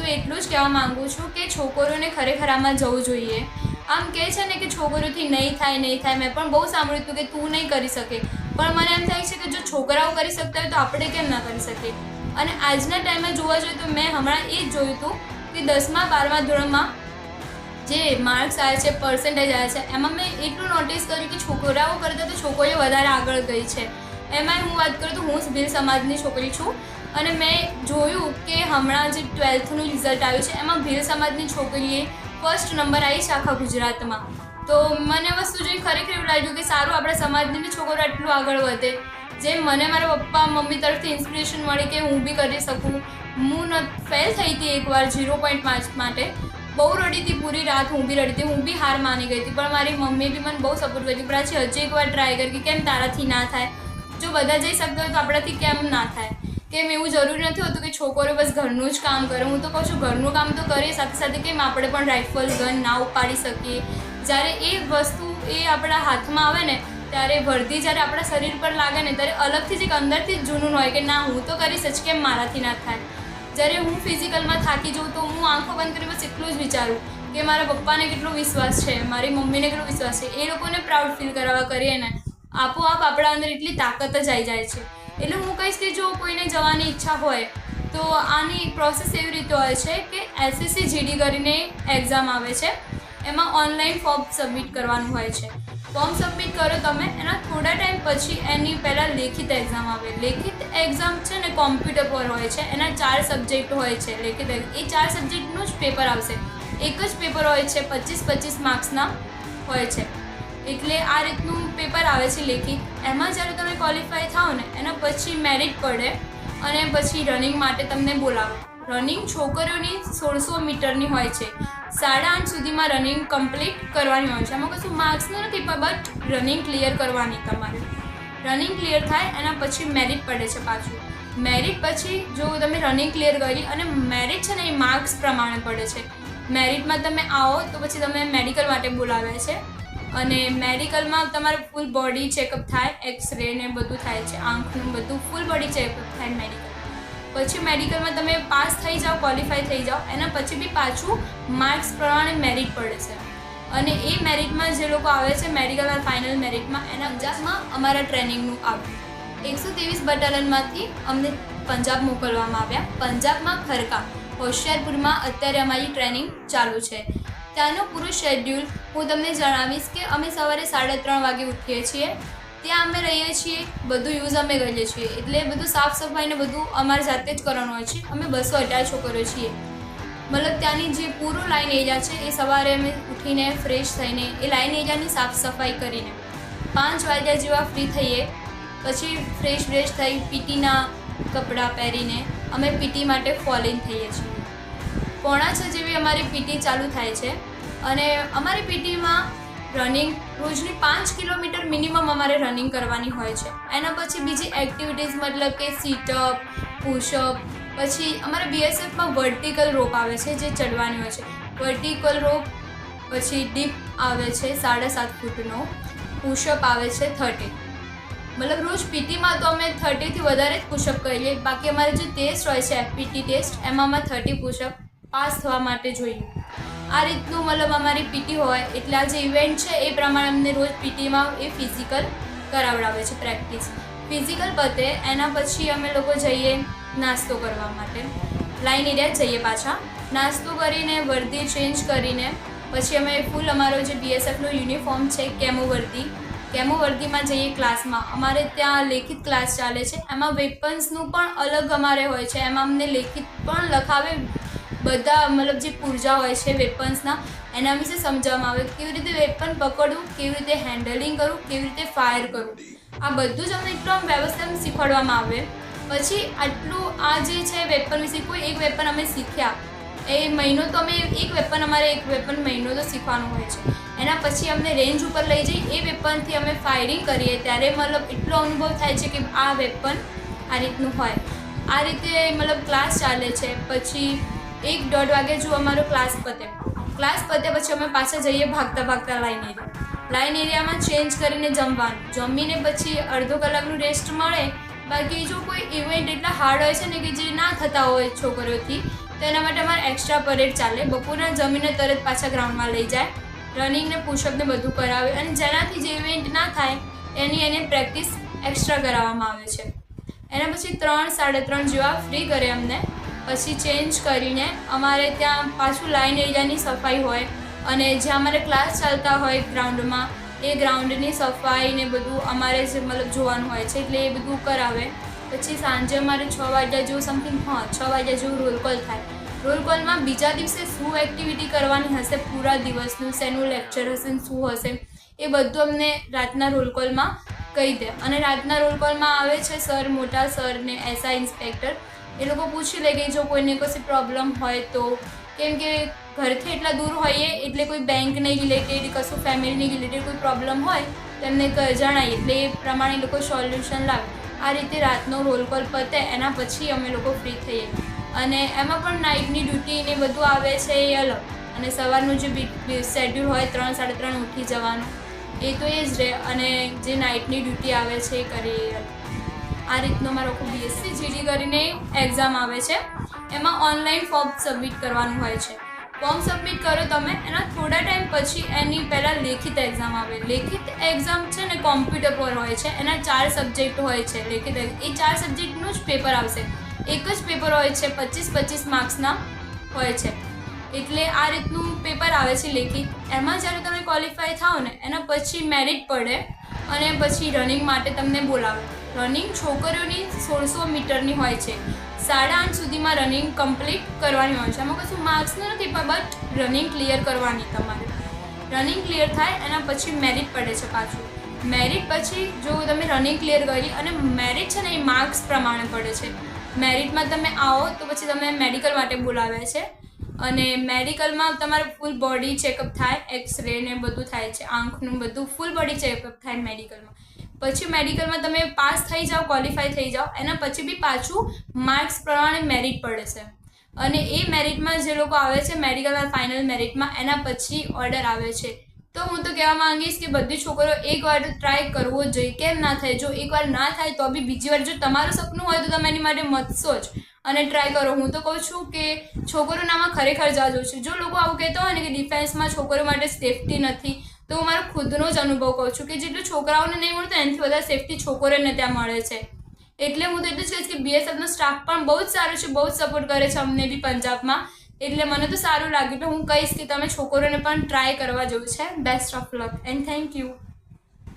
તો એટલું જ કહેવા માગું છું કે છોકરીઓને ખરેખર આમાં જવું જોઈએ. આમ કહે છે ને કે છોકરીઓથી નહીં થાય નહીં થાય. મેં પણ બહુ સાંભળ્યું હતું કે તું નહીં કરી શકે. પણ મને એમ થાય છે કે જો છોકરાઓ કરી શકતા હોય તો આપણે કેમ ના કરી શકીએ? અને આજના ટાઈમે જોવા જોઈએ તો મેં હમણાં એ જ જોયું હતું કે દસમા, બારમા ધોરણમાં જે માર્ક્સ આવ્યા છે પર્સન્ટેજ આવ્યા છે, એમાં મેં એટલું નોટિસ કર્યું કે છોકરાઓ કરતાં તો છોકરીઓ વધારે આગળ ગઈ છે. એમાંય હું વાત કરું તો હું ભીલ સમાજની છોકરી છું. અને મેં જોયું કે હમણાં જે ટ્વેલ્થનું રિઝલ્ટ આવ્યું છે, એમાં ભીલ સમાજની છોકરીએ ફર્સ્ટ નંબર આવી છે આખા ગુજરાતમાં. તો મને વસ્તુ જોઈ ખરેખર એવું લાગ્યું કે સારું, આપણા સમાજની છોકરો આટલું આગળ વધે. જેમ મને મારા પપ્પા, મમ્મી તરફથી ઇન્સ્પિરેશન મળી કે હું બી કરી શકું. હું ન ફેલ થઈ હતી એકવાર ઝીરો પોઈન્ટ પાંચ માટે. બહુ રડી હતી પૂરી રાત, હું બી રડી હતી, હું બી હાર માની ગઈ હતી. પણ મારી મમ્મી બી મને બહુ સપોર્ટ કરી પણ પછી હજી એકવાર ટ્રાય કરી કે કેમ તારાથી ના થાય. જો બધા જઈ શકતા હોય તો આપણાથી કેમ ના થાય? કેમ એવું જરૂરી નથી હોતું કે છોકરો બસ ઘરનું જ કામ કરે. હું તો કહું છું, ઘરનું કામ તો કરીએ સાથે સાથે કેમ આપણે પણ રાઇફલ, ગન ના ઉપાડી શકીએ? જ્યારે એ વસ્તુ એ આપણા હાથમાં આવે ને, ત્યારે વર્દી જ્યારે આપણા શરીર પર લાગે ને, ત્યારે અલગથી જ એક અંદરથી જ જૂનું હોય કે ના, હું તો કરીશ જ, કેમ મારાથી ના થાય? જ્યારે હું ફિઝિકલમાં થાકી જાઉં તો હું આંખો બંધ કરી બસ એટલું જ વિચારું કે મારા પપ્પાને કેટલો વિશ્વાસ છે, મારી મમ્મીને કેટલો વિશ્વાસ છે. એ લોકોને પ્રાઉડ ફીલ કરાવવા કરીએ ને, આપોઆપ આપણા અંદર એટલી તાકાત જ આવી જાય છે. એટલે હું કહીશ કે જો કોઈને જવાની ઈચ્છા હોય, તો આની પ્રોસેસ એવી રીતે હોય છે કે એસએસસી જીડી કરીને એક્ઝામ આવે છે. એમાં ઓનલાઈન ફોર્મ સબમિટ કરવાનું હોય છે. ફોર્મ સબમિટ કરો તમે, એના થોડા ટાઈમ પછી એની પહેલાં લેખિત એક્ઝામ આવે. લેખિત એક્ઝામ છે ને કોમ્પ્યુટર પર હોય છે, એના ચાર સબ્જેક્ટ હોય છે લેખિત એ ચાર સબ્જેક્ટનું જ પેપર આવશે. એક જ પેપર હોય છે, પચીસ પચીસ માર્ક્સના હોય છે. એટલે આ રીતનું પેપર આવે છે લેખિત. એમાં જ્યારે તમે ક્વોલિફાય થાઓ ને, એના પછી મેરિટ પડે અને પછી રનિંગ માટે તમને બોલાવે. રનિંગ છોકરીઓની સોળસો મીટરની હોય છે. સાડા આઠ સુધીમાં રનિંગ કમ્પ્લીટ કરવાની હોય છે. એમાં કશું માર્ક્સનું નથી, પણ બટ રનિંગ ક્લિયર કરવાની તમારે. રનિંગ ક્લિયર થાય, એના પછી મેરિટ પડે છે પાછું. મેરિટ પછી જો તમે રનિંગ ક્લિયર કરી અને મેરિટ છે ને એ માર્ક્સ પ્રમાણે પડે છે. મેરિટમાં તમે આવો તો પછી તમે મેડિકલ માટે બોલાવે છે. અને મેડિકલમાં તમારે ફૂલ બોડી ચેકઅપ થાય એક્સરે ને બધું થાય છે, આંખનું બધું ફૂલ બોડી ચેકઅપ થાય મેડિકલ. પછી મેડિકલમાં તમે પાસ થઈ જાઓ ક્વોલિફાય થઈ જાઓ, એના પછી બી પાછું માર્ક્સ પ્રમાણે મેરિટ પડે છે. અને એ મેરિટમાં જે લોકો આવે છે મેડિકલ ફાઇનલ મેરિટમાં એના અંજાસમાં અમારા ટ્રેનિંગનું આવ્યું એકસો ત્રેવીસ બટાલિયનમાંથી અમને પંજાબ મોકલવામાં આવ્યા. પંજાબમાં ખરકા, હોશિયારપુરમાં અત્યારે અમારી ટ્રેનિંગ ચાલુ છે. ત્યાંનું પૂરું શેડ્યુલ હું તમને જણાવીશ કે અમે સવારે સાડા ત્રણ વાગે ઉઠીએ છીએ. ત્યાં અમે રહીએ છીએ, બધું યુઝ અમે કરીએ છીએ. એટલે બધું સાફ સફાઈને બધું અમારે જાતે જ કરવાનું હોય છે. અમે બસો અઢાર છોકરીઓ છીએ. મતલબ ત્યાંની જે પૂરો લાઈન એરિયા છે એ સવારે અમે ઉઠીને ફ્રેશ થઈને એ લાઈન એરિયાની સાફ સફાઈ કરીને પાંચ વાગ્યા જેવા ફ્રી થઈએ. પછી ફ્રેશ ફ્રેશ થઈ પીટીના કપડાં પહેરીને અમે પીટી માટે ફોલિન થઈએ છીએ. પોણા છ જેવી અમારી પીટી ચાલુ થાય છે. અને અમારી પીટીમાં રનિંગ રોજની પાંચ કિલોમીટર મિનિમમ અમારે રનિંગ કરવાની હોય છે. એના પછી બીજી એક્ટિવિટીઝ મતલબ કે સીટઅપ પુશઅપ પછી અમારે બીએસએફમાં વર્ટિકલ રોપ આવે છે જે ચડવાની હોય છે. વર્ટિકલ રોપ પછી ડીપ આવે છે સાડા સાત ફૂટનો. પુશઅપ આવે છે થર્ટી મતલબ રોજ પીટીમાં તો અમે થર્ટીથી વધારે જ પુશઅપ કરીએ બાકી અમારે જે ટેસ્ટ હોય છે એફપીટી ટેસ્ટ એમાં અમે થર્ટી પુશઅપ પાસ થવા માટે જોઈએ આ રીતનું મતલબ અમારી પીટી હોય, એટલે આ જે ઇવેન્ટ છે, એ પ્રમાણે અમને રોજ પીટીમાં એ ફિઝિકલ કરાવડાવે છે પ્રેક્ટિસ ફિઝિકલ પતે, એના પછી અમે લોકો જઈએ નાસ્તો કરવા માટે. લાઈન એરિયા જઈએ પાછા. નાસ્તો કરીને, વર્દી ચેન્જ કરીને, પછી અમે ફૂલ અમારો જે બીએસએફનો યુનિફોર્મ છે, કેમો વર્દી. કેમો વર્દીમાં જઈએ ક્લાસમાં અમારે ત્યાં લેખિત ક્લાસ ચાલે છે. એમાં વેપન્સનું પણ અલગ અમારે હોય છે. એમાં અમને લેખિત પણ લખાવે બધા મતલબ જે પૂર્જા હોય છે વેપન્સના એના વિશે સમજાવવામાં આવે કેવી રીતે વેપન પકડવું, કેવી રીતે હેન્ડલિંગ કરવું, કેવી રીતે ફાયર કરવું. આ બધું જ અમને એકદમ વ્યવસ્થા શીખવાડવામાં આવે. પછી આટલું આ જે છે વેપન વિશે કોઈ એક વેપન અમે શીખ્યા. એ મહિનો તો અમે એક વેપન અમારે એક વેપન મહિનો તો શીખવાનું હોય છે. એના પછી અમને રેન્જ ઉપર લઈ જઈ, એ વેપનથી અમે ફાયરિંગ કરીએ. ત્યારે મતલબ એટલો અનુભવ થાય છે કે આ વેપન આ રીતનું હોય. આ રીતે મતલબ ક્લાસ ચાલે છે. પછી એક દોઢ વાગે જો અમારો ક્લાસ પતે. ક્લાસ પતે પછી અમે પાછા જઈએ ભાગતા ભાગતા લાઈન એરિયા લાઈન એરિયામાં ચેન્જ કરીને જમવાનું. જમીને પછી અડધો કલાકનું રેસ્ટ મળે. બાકી જો કોઈ ઇવેન્ટ એટલા હાર્ડ હોય છે ને કે જે ના થતા હોય છોકરીઓથી, તો એના માટે અમારે એક્સ્ટ્રા પરેડ ચાલે. બપોરના જમીને તરત પાછા ગ્રાઉન્ડમાં લઈ જાય. રનિંગ ને પુશઅપ બધું કરાવે. અને જેનાથી જે ઇવેન્ટ ના થાય, એની એને પ્રેક્ટિસ એક્સ્ટ્રા કરાવવામાં આવે છે. એના પછી ત્રણ, સાડા ત્રણ જેવા ફ્રી કરે અમને. પછી ચેન્જ કરીને અમારે ત્યાં પાછું લાઇન એરિયાની સફાઈ હોય અને જ્યાં અમારે ક્લાસ ચાલતા હોય ગ્રાઉન્ડમાં એ ગ્રાઉન્ડની સફાઈ ને બધું અમારે જ મતલબ જોવાનું હોય છે એટલે એ બધું કરાવે. પછી સાંજે અમારે છ વાગ્યા જેવું સમથિંગ હા, છ વાગ્યા જેવું રોલ કોલ થાય. રોલ કોલમાં બીજા દિવસે શું એક્ટિવિટી કરવાની હશે, પૂરા દિવસનું, શેનું લેક્ચર હશે ને શું હશે, એ બધું અમને રાતના રોલ કોલમાં કહી દે. અને રાતના રોલ કોલમાં આવે છે સર મોટા સર ને એસઆઈ ઇન્સ્પેક્ટર એ લોકો પૂછી લે કે જો કોઈને કશી પ્રોબ્લેમ હોય તો. કેમ કે ઘરથી એટલા દૂર હોઈએ, એટલે કોઈ બેંકને રિલેટેડ કશું ફેમિલીને રિલેટેડ કોઈ પ્રોબ્લેમ હોય, તેમને જણાય એટલે એ પ્રમાણે એ લોકો સોલ્યુશન લાવે. આ રીતે રાતનો રોલ કોલ પતે, એના પછી અમે લોકો ફ્રી થઈએ. અને એમાં પણ નાઇટની ડ્યુટી ને બધું આવે છે એ અલગ. અને સવારનું જે શેડ્યુલ હોય, ત્રણ, સાડા ત્રણ ઉઠી જવાનું. એ તો એ જ રહે અને જે નાઇટની ડ્યુટી આવે છે એ કરીએ. આ રીતનો મારો બીએસસી જીડી કરીને એક્ઝામ આવે છે. એમાં ઓનલાઈન ફોર્મ સબમિટ કરવાનું હોય છે. ફોર્મ સબમિટ કરો તમે, એના થોડા ટાઈમ પછી એની પહેલાં લેખિત એક્ઝામ આવે. લેખિત એક્ઝામ છે ને કોમ્પ્યુટર પર હોય છે. એના ચાર સબ્જેક્ટ હોય છે લેખિત એ ચાર સબ્જેક્ટનું જ પેપર આવશે. એક જ પેપર હોય છે પચીસ પચીસ માર્ક્સના હોય છે. એટલે આ રીતનું પેપર આવે છે લેખિત. એમાં જ્યારે તમે ક્વોલિફાય થાઓ ને, એના પછી મેરિટ પડે અને પછી રનિંગ માટે તમને બોલાવે. રનિંગ છોકરીઓની સોળસો મીટરની હોય છે. સાડા આઠ સુધીમાં રનિંગ કમ્પ્લીટ કરવાની હોય છે. આમાં કશું માર્ક્સનું નથી, પણ બટ રનિંગ ક્લિયર કરવાની તમારે. રનિંગ ક્લિયર થાય, એના પછી મેરિટ પડે છે પાછું. મેરિટ પછી જો તમે રનિંગ ક્લિયર કરી અને મેરિટ છે ને એ માર્ક્સ પ્રમાણે પડે છે. મેરિટમાં તમે આવો તો પછી તમે મેડિકલ માટે બોલાવે છે. અને મેડિકલમાં તમારું ફૂલ બોડી ચેકઅપ થાય એક્સરે ને બધું થાય છે, આંખનું બધું ફૂલ બોડી ચેકઅપ થાય મેડિકલમાં પછી મેડિકલમાં તમે પાસ થઈ જાઓ ક્વોલિફાય થઈ જાઓ, એના પછી બી પાછું માર્ક્સ પ્રમાણે મેરિટ પડે છે. અને એ મેરિટમાં જે લોકો આવે છે મેડિકલમાં ફાઇનલ મેરિટમાં એના પછી ઓર્ડર આવે છે. તો હું તો કહેવા માંગીશ કે બધી છોકરીઓ એકવાર ટ્રાય કરવો જોઈએ. કેમ ના થાય? જો એકવાર ના થાય તો બી બીજી વાર જો તમારું સપનું હોય તો તમે એની માટે મતશો જ અને ટ્રાય કરો. હું તો કહું છું કે છોકરોનામાં ખરેખર જાજો છે. જો લોકો આવું કહેતા હોય ને કે ડિફેન્સમાં છોકરો માટે સેફટી નથી તો હું મારો ખુદનો જ અનુભવ કહું છું કે જેટલું છોકરાઓને નહીં મળતું, એનાથી વધારે સેફટી છોકરીઓને ત્યાં મળે છે. એટલે હું તો એટલું જ કહીશ કે બીએસએફનો સ્ટાફ પણ બહુ જ સારો છે, બહુ જ સપોર્ટ કરે છે અમને બી પંજાબમાં. એટલે મને તો સારું લાગ્યું તો હું કહીશ કે તમે છોકરોને પણ ટ્રાય કરવા જેવું છે. Best of luck and thank you